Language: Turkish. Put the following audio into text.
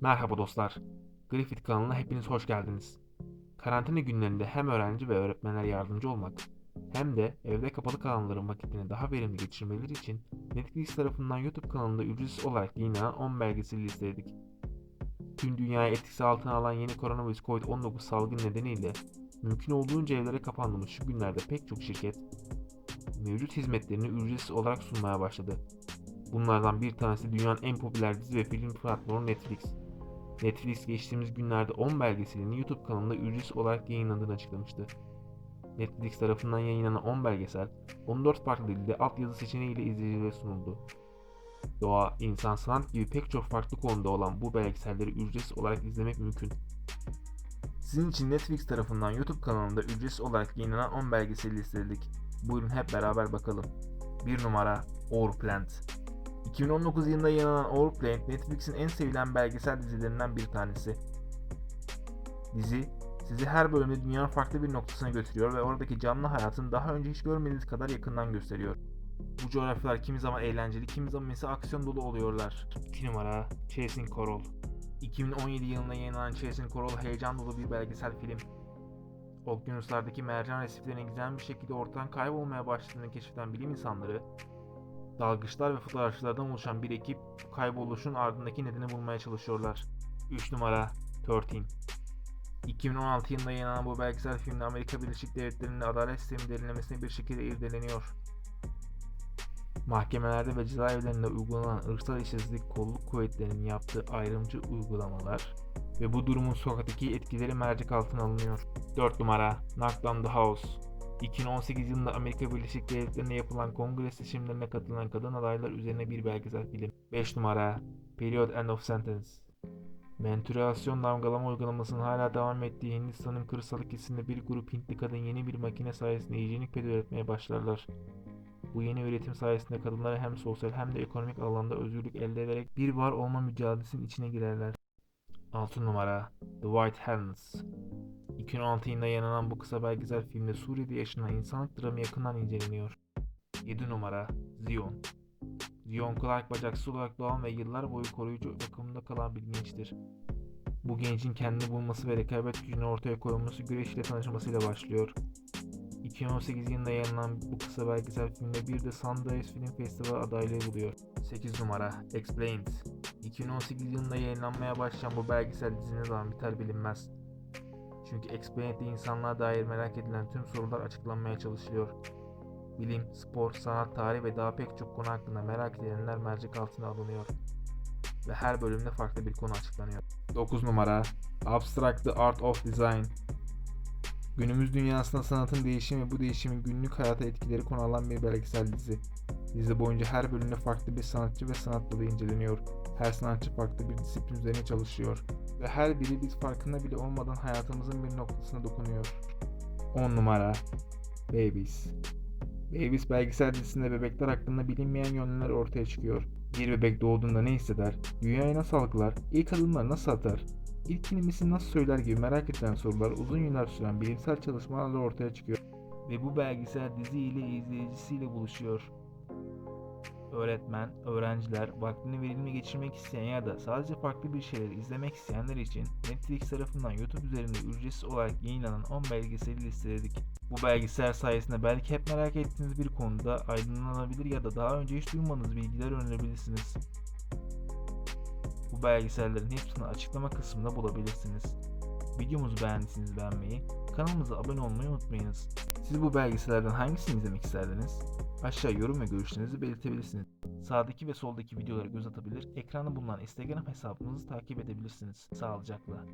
Merhaba dostlar. Griffith kanalına hepiniz hoş geldiniz. Karantina günlerinde hem öğrenci ve öğretmenler yardımcı olmak hem de evde kapalı kalanların vakitini daha verimli geçirmeleri için Netflix tarafından YouTube kanalında ücretsiz olarak yayınlanan 10 belgeseli listeledik. Tüm dünyayı etkisi altına alan yeni koronavirüs COVID-19 salgını nedeniyle mümkün olduğunca evlere kapandığımız şu günlerde pek çok şirket mevcut hizmetlerini ücretsiz olarak sunmaya başladı. Bunlardan bir tanesi dünyanın en popüler dizi ve film platformu Netflix. Netflix geçtiğimiz günlerde 10 belgeselini YouTube kanalında ücretsiz olarak yayınladığını açıklamıştı. Netflix tarafından yayınlanan 10 belgesel 14 farklı dilde altyazı seçeneğiyle izleyicilere sunuldu. Doğa, insan, sanat gibi pek çok farklı konuda olan bu belgeselleri ücretsiz olarak izlemek mümkün. Sizin için Netflix tarafından YouTube kanalında ücretsiz olarak yayınlanan 10 belgeseli listeledik. Buyurun hep beraber bakalım. 1 numara Overplant 2019 yılında yayınlanan Overplant Netflix'in en sevilen belgesel dizilerinden bir tanesi. Dizi sizi her bölümde dünyanın farklı bir noktasına götürüyor ve oradaki canlı hayatın daha önce hiç görmediğiniz kadar yakından gösteriyor. Bu coğrafyalar kimi zaman eğlenceli, kimi zaman ise aksiyon dolu oluyorlar. 2 numara Chasing Coral 2017 yılında yayınlanan Chasing Coral heyecan dolu bir belgesel film. Okyanuslardaki mercan resiflerinin gizemli bir şekilde ortadan kaybolmaya başladığını keşfeden bilim insanları, dalgıçlar ve fotoğrafçılardan oluşan bir ekip kayboluşun ardındaki nedeni bulmaya çalışıyorlar. 3 numara 13 2016 yılında yayınlanan bu belgesel filmde Amerika Birleşik Devletleri'nin adalet sistemi derinlemesine bir şekilde irdeleniyor. Mahkemelerde ve cezaevlerinde uygulanan ırksal eşitsizlik kolluk kuvvetlerinin yaptığı ayrımcı uygulamalar ve bu durumun sokaktaki etkileri mercek altına alınıyor. 4 numara Knock Down the House 2018 yılında Amerika Birleşik Devletleri'nde yapılan kongre seçimlerine katılan kadın adaylar üzerine bir belgesel film. 5 numara Period End of Sentence Mentürasyon damgalama uygulamasının hala devam ettiği Hindistan'ın kırsal kesiminde bir grup Hintli kadın yeni bir makine sayesinde hijyenik ped üretmeye başlarlar. Bu yeni üretim sayesinde kadınlara hem sosyal hem de ekonomik alanda özgürlük elde ederek bir var olma mücadelesinin içine girerler. 6 numara The White Hands 2016 yılında yayınlanan bu kısa belgesel filmde Suriye'de yaşanan insanlık dramı yakından inceleniyor. 7 numara Zion Zion Clark bacaksız olarak doğan ve yıllar boyu koruyucu bakımında kalan bir gençtir. Bu gencin kendini bulması ve rekabet gücünü ortaya koyması güreş ile tanışmasıyla başlıyor. 2018 yılında yayınlanan bu kısa belgesel filmde bir de Sundance Film Festival adaylığı buluyor. 8 numara Explained 2018 yılında yayınlanmaya başlayan bu belgesel dizi ne zaman biter bilinmez. Çünkü Explained'de insanlığa dair merak edilen tüm sorular açıklanmaya çalışılıyor. Bilim, spor, sanat, tarih ve daha pek çok konu hakkında merak edilenler mercek altına alınıyor. Ve her bölümde farklı bir konu açıklanıyor. 9 numara Abstract the Art of Design Günümüz dünyasında sanatın değişimi ve bu değişimin günlük hayata etkileri konu alan bir belgesel dizi. Dizi boyunca her bölümde farklı bir sanatçı ve sanat dalı inceleniyor. Her sanatçı farklı bir disiplin üzerine çalışıyor. Ve her biri biz farkında bile olmadan hayatımızın bir noktasına dokunuyor. 10 numara Babies Babies belgesel dizisinde bebekler hakkında bilinmeyen yönler ortaya çıkıyor. Bir bebek doğduğunda ne hisseder? Dünyayı nasıl algılar? İlk adımlar nasıl atar? İlk kelimesini nasıl söyler gibi merak edilen sorular uzun yıllar süren bilimsel çalışmalarla ortaya çıkıyor. Ve bu belgesel dizi ile izleyicisiyle buluşuyor. Öğretmen, öğrenciler, vaktini verimli geçirmek isteyen ya da sadece farklı bir şeyler izlemek isteyenler için Netflix tarafından YouTube üzerinde ücretsiz olarak yayınlanan 10 belgeseli listeledik. Bu belgesel sayesinde belki hep merak ettiğiniz bir konuda aydınlanabilir ya da daha önce hiç duymadığınız bilgiler öğrenebilirsiniz. Bu belgesellerin hepsini açıklama kısmında bulabilirsiniz. Videomuzu beğendiyseniz beğenmeyi, kanalımıza abone olmayı unutmayınız. Siz bu belgesellerden hangisini izlemek isterdiniz? Aşağı yorum ve görüşlerinizi belirtebilirsiniz. Sağdaki ve soldaki videolara göz atabilir, ekranda bulunan Instagram hesabımızı takip edebilirsiniz. Sağlıcakla.